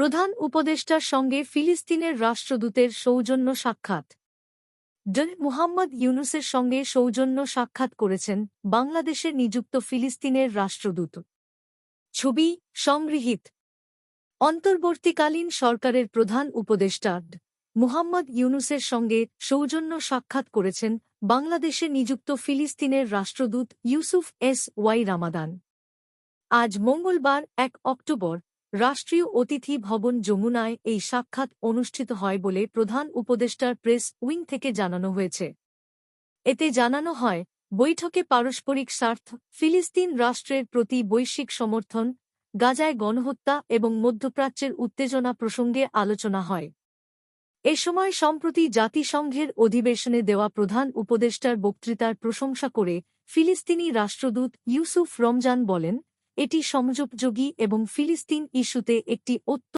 প্রধান উপদেষ্টার সঙ্গে ফিলিস্তিনের রাষ্ট্রদূতের সৌজন্য সাক্ষাৎ। ড মুহাম্মদ ইউনুসের সঙ্গে সৌজন্য সাক্ষাৎ করেছেন বাংলাদেশে নিযুক্ত ফিলিস্তিনের রাষ্ট্রদূত। ছবি সংগৃহীত। অন্তর্বর্তীকালীন সরকারের প্রধান উপদেষ্টা মুহাম্মদ ইউনুসের সঙ্গে সৌজন্য সাক্ষাৎ করেছেন বাংলাদেশে নিযুক্ত ফিলিস্তিনের রাষ্ট্রদূত ইউসুফ এস ওয়াই রামাদান। আজ মঙ্গলবার এক অক্টোবর রাষ্ট্রীয় অতিথি ভবন যমুনায় এই সাক্ষাৎ অনুষ্ঠিত হয় বলে প্রধান উপদেষ্টার প্রেস উইং থেকে জানানো হয়েছে। এতে জানানো হয়, বৈঠকে পারস্পরিক স্বার্থ, ফিলিস্তিন রাষ্ট্রের প্রতি বৈশ্বিক সমর্থন, গাজায় গণহত্যা এবং মধ্যপ্রাচ্যের উত্তেজনা প্রসঙ্গে আলোচনা হয়। এ সময় সম্প্রতি জাতিসংঘের অধিবেশনে দেওয়া প্রধান উপদেষ্টার বক্তৃতার প্রশংসা করে ফিলিস্তিনি রাষ্ট্রদূত ইউসুফ রমজান বলেন এটি সমযোগযোগী এবং ফিলিস্তিন ইস্যুতে একটি অত্য